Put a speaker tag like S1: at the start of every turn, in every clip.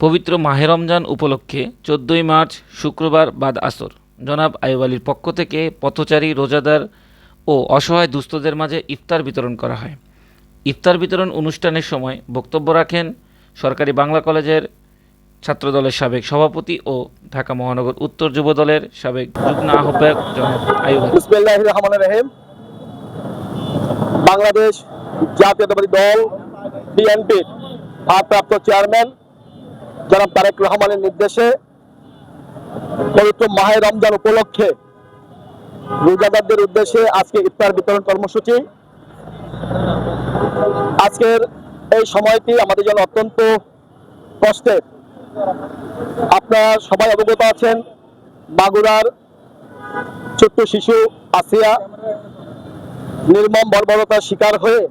S1: পবিত্র মাহে রমজান উপলক্ষে চোদ্দোই মার্চ শুক্রবার বাদ আসর। জনাব আইব আলীর পক্ষ থেকে পথচারী, রোজাদার ও অসহায় দুস্থদের মাঝে ইফতার বিতরণ করা হয়। ইফতার বিতরণ অনুষ্ঠানের সময় বক্তব্য রাখেন সরকারি বাংলা কলেজের ছাত্রদলের সাবেক সভাপতি ও ঢাকা মহানগর উত্তর যুব দলের সাবেক যুগ্ম আহ্বায়ক জনাব
S2: রহিম। বাংলাদেশ জাতীয়তাবাদী দল বিএনপির ভারপ্রাপ্ত চেয়ারম্যান জনাব তারেক রহমানের নির্দেশে পবিত্র মাহে রমজান উপলক্ষে রোজাদারদের উদ্দেশ্যে আজকে ইফতার বিতরণ কর্মসূচি। আজকের এই সময়টি আমাদের জন্য অত্যন্ত কষ্টের। আপনারা সবাই অবগত আছেন মাগুরার ছোট্ট শিশু আসিয়া নির্মম বর্বরতার শিকার হয়ে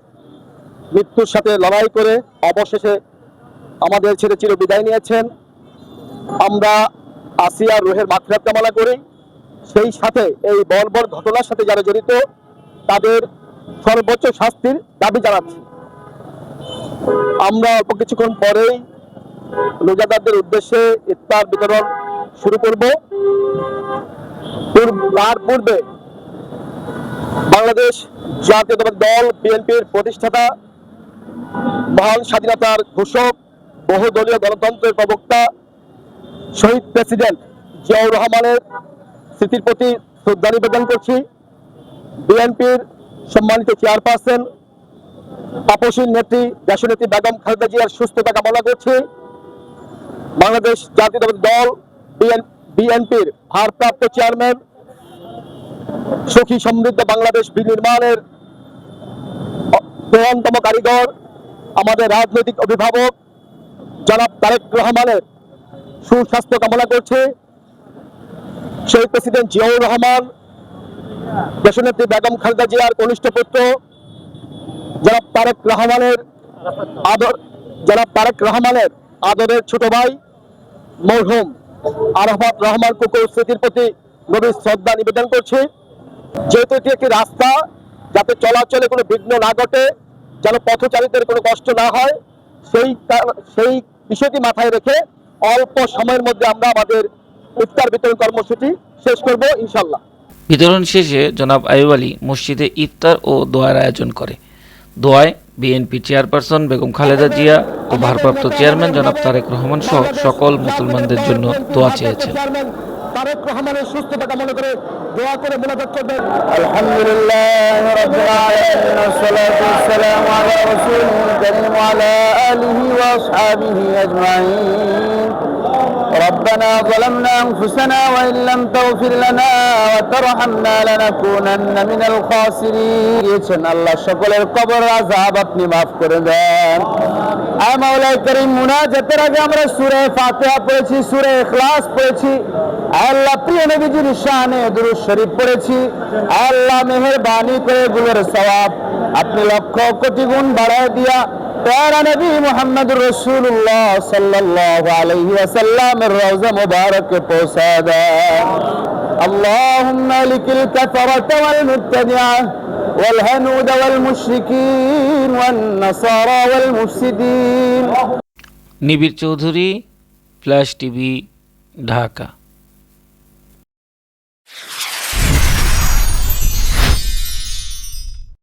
S2: মৃত্যুর সাথে লড়াই করে অবশেষে আমাদের ছেড়ে চির বিদায় নিয়েছেন। আমরা আসিয়া রোহের কামনা করি। সেই সাথে এই বর্বর ঘটনার সাথে যারা জড়িত, তাদের সর্বোচ্চ শাস্তির দাবি জানাচ্ছি। আমরা অল্প কিছুক্ষণ পরেই রোজাদারদের উদ্দেশ্যে ইফতার বিতরণ শুরু করব। তার পূর্বে বাংলাদেশ জাতীয়তাবাদী দল, বিএনপির প্রতিষ্ঠাতা, মহান স্বাধীনতার ঘোষক বহুদলীয় গণতন্ত্রের প্রবক্তা, শহীদ প্রেসিডেন্ট জিয়াউর রহমানের স্মৃতির প্রতি শ্রদ্ধা নিবেদন করছি। বিএনপির সম্মানিত চেয়ারপারসন, তাপসীর নেত্রী, দেশনেত্রী বেগম খালেদা জিয়ার সুস্থতা কামনা করছি। বাংলাদেশ জাতীয়তাবাদী দল বিএনপির ভারপ্রাপ্ত চেয়ারম্যান, সুখী সমৃদ্ধ বাংলাদেশ বিনির্মাণের প্রধানতম কারিগর, আমাদের রাজনৈতিক অভিভাবক জনাব তারেক রহমানের সুস্বাস্থ্য কামনা করছে। শহীদ প্রেসিডেন্ট জিয়াউর রহমান, দেশনেত্রী বেগম খালেদা জিয়ার কনিষ্ঠ পুত্র, জনাব তারেক রহমানের আদর, জনাব তারেক রহমানের আদরের ছোট ভাই, মরহুম আরফাত রহমান কুকুর স্মৃতির প্রতি গভীর শ্রদ্ধা নিবেদন করছি। যেহেতু এটি একটি রাস্তা, যাতে চলাচলে কোনো বিঘ্ন না ঘটে, যেন পথচারীদের কোনো কষ্ট না হয়, সেই সেই বিষয়টি মাথায় রেখে অল্প সময়ের মধ্যে আমরা আমাদের ইফতার বিতরণ কর্মসূচি শেষ করব ইনশাল্লাহ
S1: বিতরণ শেষে জনাব আইব আলী মসজিদে ইফতার ও দোয়ার আয়োজন করে। দোয়ায় বিএনপি চেয়ারপারসন বেগম খালেদা জিয়া ও ভারপ্রাপ্ত চেয়ারম্যান জনাব তারেক রহমান সহ সকল মুসলমানদের জন্য দোয়া চেয়েছেন।
S2: তারেক রহমানের সুস্থতা কামনা করে দোয়া করে মোনাজাত করবেন আলহামদুলিল্লাহ রাব্বিল আলামিন والصلاه والسلام على رسوله الكريم وعلى اله واصحابه اجمعين ربنا ظلمنا انفسنا وان لم تغفر لنا وترحمنا لنكونن من الخاسرين দিয়েছেন আল্লাহ সকলের কবর আযাব আপনি maaf করে দেন আয় মাওলাই করিম মুনাজাতের আগে আমরা সূরা ফাতিহা পড়েছি সূরা ইখলাস পড়েছি আয় আল্লাহ প্রিয় নবীজির শানে দুরূদ শরীফ পড়েছি আয় আল্লাহ মেহেরবানি করে গুলোর সওয়াব আপনি লক্ষ কোটি গুণ বাড়ায় দিয়া প্যারা নবী মোহাম্মদ রসুল্লাহ সাল্লাল্লাহু আলাইহি ওয়াসাল্লামের রওজা মুবারকে পৌঁছা দেন اللهم لك الكفرة والمبتدعة والهنود والمشركين والنصارى والمفسدين
S1: নিবিড় চৌধুরী ফ্ল্যাশ টিভি ঢাকা